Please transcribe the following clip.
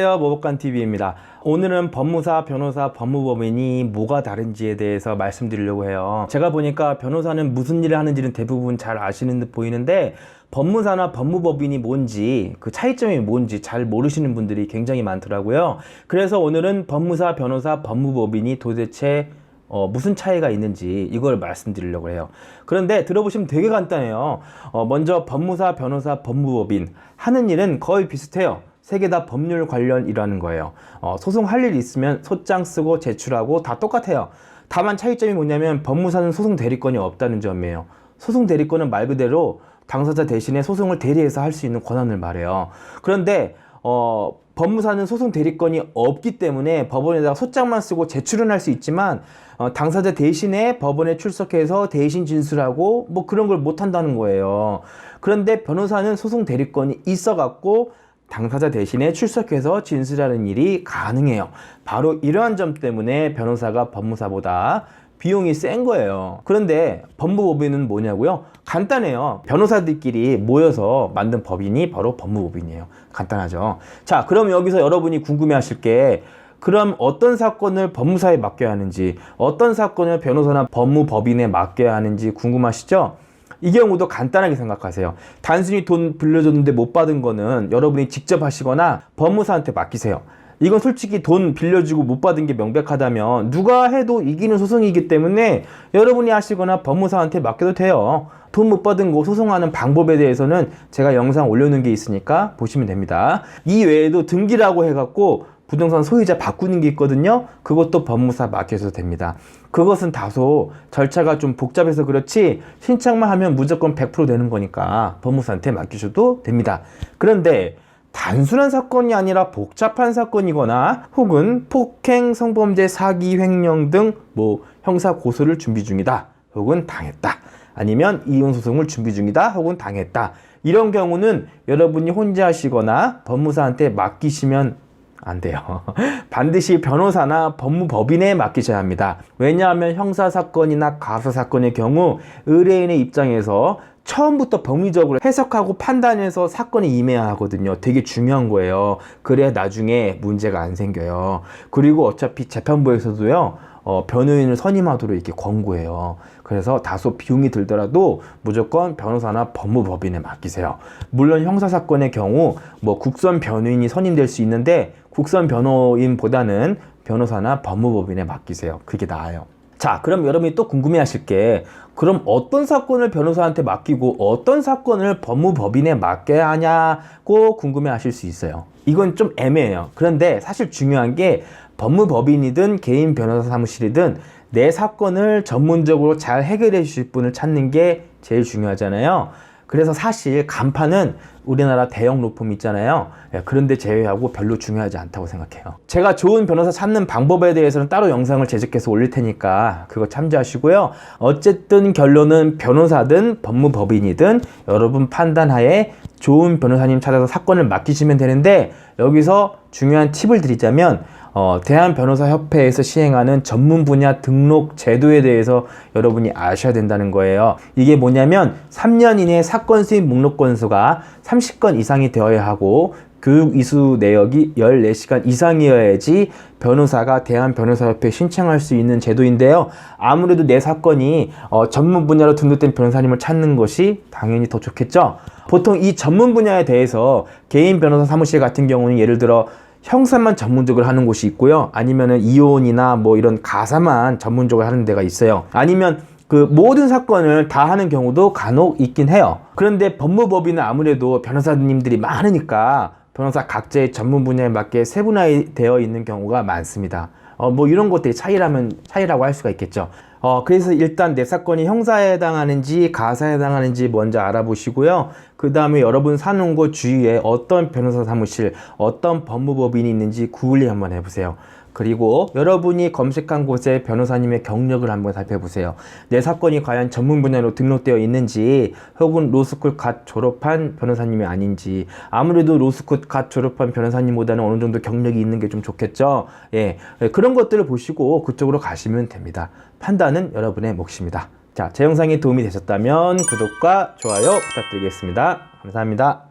안녕하세요 모법관TV입니다 오늘은 법무사, 변호사, 법무법인이 뭐가 다른지에 대해서 말씀드리려고 해요 제가 보니까 변호사는 무슨 일을 하는지는 대부분 잘 아시는 듯 보이는데 법무사나 법무법인이 뭔지 그 차이점이 뭔지 잘 모르시는 분들이 굉장히 많더라고요 그래서 오늘은 법무사, 변호사, 법무법인이 도대체 어, 무슨 차이가 있는지 이걸 말씀드리려고 해요. 그런데 들어보시면 되게 간단해요. 어, 먼저 법무사, 변호사, 법무법인 하는 일은 거의 비슷해요. 세 개 다 법률 관련 일하는 거예요. 어, 소송할 일 있으면 소장 쓰고 제출하고 다 똑같아요. 다만 차이점이 뭐냐면 법무사는 소송 대리권이 없다는 점이에요. 소송 대리권은 말 그대로 당사자 대신에 소송을 대리해서 할 수 있는 권한을 말해요. 그런데 어, 법무사는 소송 대리권이 없기 때문에 법원에다가 소장만 쓰고 제출은 할 수 있지만 어, 당사자 대신에 법원에 출석해서 대신 진술하고 뭐 그런 걸 못 한다는 거예요. 그런데 변호사는 소송 대리권이 있어 갖고 당사자 대신에 출석해서 진술하는 일이 가능해요. 바로 이러한 점 때문에 변호사가 법무사보다 비용이 센 거예요. 그런데 법무법인은 뭐냐고요? 간단해요. 변호사들끼리 모여서 만든 법인이 바로 법무법인이에요. 간단하죠. 자, 그럼 여기서 여러분이 궁금해 하실 게 그럼 어떤 사건을 법무사에 맡겨야 하는지, 어떤 사건을 변호사나 법무법인에 맡겨야 하는지 궁금하시죠? 이 경우도 간단하게 생각하세요. 단순히 돈 빌려줬는데 못 받은 거는 여러분이 직접 하시거나 법무사한테 맡기세요. 이건 솔직히 돈 빌려주고 못 받은 게 명백하다면 누가 해도 이기는 소송이기 때문에 여러분이 하시거나 법무사한테 맡겨도 돼요. 돈 못 받은 거 소송하는 방법에 대해서는 제가 영상 올려놓은 게 있으니까 보시면 됩니다. 이 외에도 등기라고 해갖고 부동산 소유자 바꾸는 게 있거든요. 그것도 법무사 맡겨도 됩니다. 그것은 다소 절차가 좀 복잡해서 그렇지 신청만 하면 무조건 100% 되는 거니까 법무사한테 맡기셔도 됩니다. 그런데 단순한 사건이 아니라 복잡한 사건이거나 혹은 폭행, 성범죄, 사기, 횡령 등 뭐 형사 고소를 준비 중이다. 혹은 당했다. 아니면 이혼 소송을 준비 중이다. 혹은 당했다. 이런 경우는 여러분이 혼자 하시거나 법무사한테 맡기시면 안 돼요. 반드시 변호사나 법무법인에 맡기셔야 합니다. 왜냐하면 형사사건이나 가사사건의 경우 의뢰인의 입장에서 처음부터 법리적으로 해석하고 판단해서 사건에 임해야 하거든요. 되게 중요한 거예요. 그래야 나중에 문제가 안 생겨요. 그리고 어차피 재판부에서도요, 어, 변호인을 선임하도록 이렇게 권고해요. 그래서 다소 비용이 들더라도 무조건 변호사나 법무법인에 맡기세요. 물론 형사 사건의 경우 뭐 국선 변호인이 선임될 수 있는데 국선 변호인보다는 변호사나 법무법인에 맡기세요. 그게 나아요. 자, 그럼 여러분이 또 궁금해 하실 게, 그럼 어떤 사건을 변호사한테 맡기고 어떤 사건을 법무법인에 맡겨야 하냐고 궁금해 하실 수 있어요. 이건 좀 애매해요. 그런데 사실 중요한 게 법무법인이든 개인 변호사 사무실이든 내 사건을 전문적으로 잘 해결해 주실 분을 찾는 게 제일 중요하잖아요. 그래서 사실 간판은 우리나라 대형 로펌 있잖아요. 예, 그런데 제외하고 별로 중요하지 않다고 생각해요. 제가 좋은 변호사 찾는 방법에 대해서는 따로 영상을 제작해서 올릴 테니까 그거 참조하시고요. 어쨌든 결론은 변호사든 법무법인이든 여러분 판단하에 좋은 변호사님 찾아서 사건을 맡기시면 되는데 여기서 중요한 팁을 드리자면 어, 대한변호사협회에서 시행하는 전문 분야 등록 제도에 대해서 여러분이 아셔야 된다는 거예요. 이게 뭐냐면 3년 이내 사건 수입 목록 건수가 30건 이상이 되어야 하고 교육 이수 내역이 14시간 이상이어야지 변호사가 대한변호사협회에 신청할 수 있는 제도인데요. 아무래도 내 사건이 어, 전문 분야로 등록된 변호사님을 찾는 것이 당연히 더 좋겠죠. 보통 이 전문 분야에 대해서 개인 변호사 사무실 같은 경우는 예를 들어 형사만 전문적으로 하는 곳이 있고요. 아니면은 이혼이나 뭐 이런 가사만 전문적으로 하는 데가 있어요. 아니면 그 모든 사건을 다 하는 경우도 간혹 있긴 해요. 그런데 법무법인은 아무래도 변호사님들이 많으니까 변호사 각자의 전문 분야에 맞게 세분화되어 있는 경우가 많습니다. 어, 뭐 이런 것들이 차이라면 차이라고 할 수가 있겠죠. 어, 그래서 일단 내 사건이 형사에 해당하는지 가사에 해당하는지 먼저 알아보시고요. 그 다음에 여러분 사는 곳 주위에 어떤 변호사 사무실, 어떤 법무법인이 있는지 구글링 한번 해보세요. 그리고 여러분이 검색한 곳에 변호사님의 경력을 한번 살펴보세요. 내 사건이 과연 전문 분야로 등록되어 있는지 혹은 로스쿨 갓 졸업한 변호사님이 아닌지 아무래도 로스쿨 갓 졸업한 변호사님보다는 어느 정도 경력이 있는 게 좀 좋겠죠. 예. 그런 것들을 보시고 그쪽으로 가시면 됩니다. 판단은 여러분의 몫입니다. 자, 제 영상이 도움이 되셨다면 구독과 좋아요 부탁드리겠습니다. 감사합니다.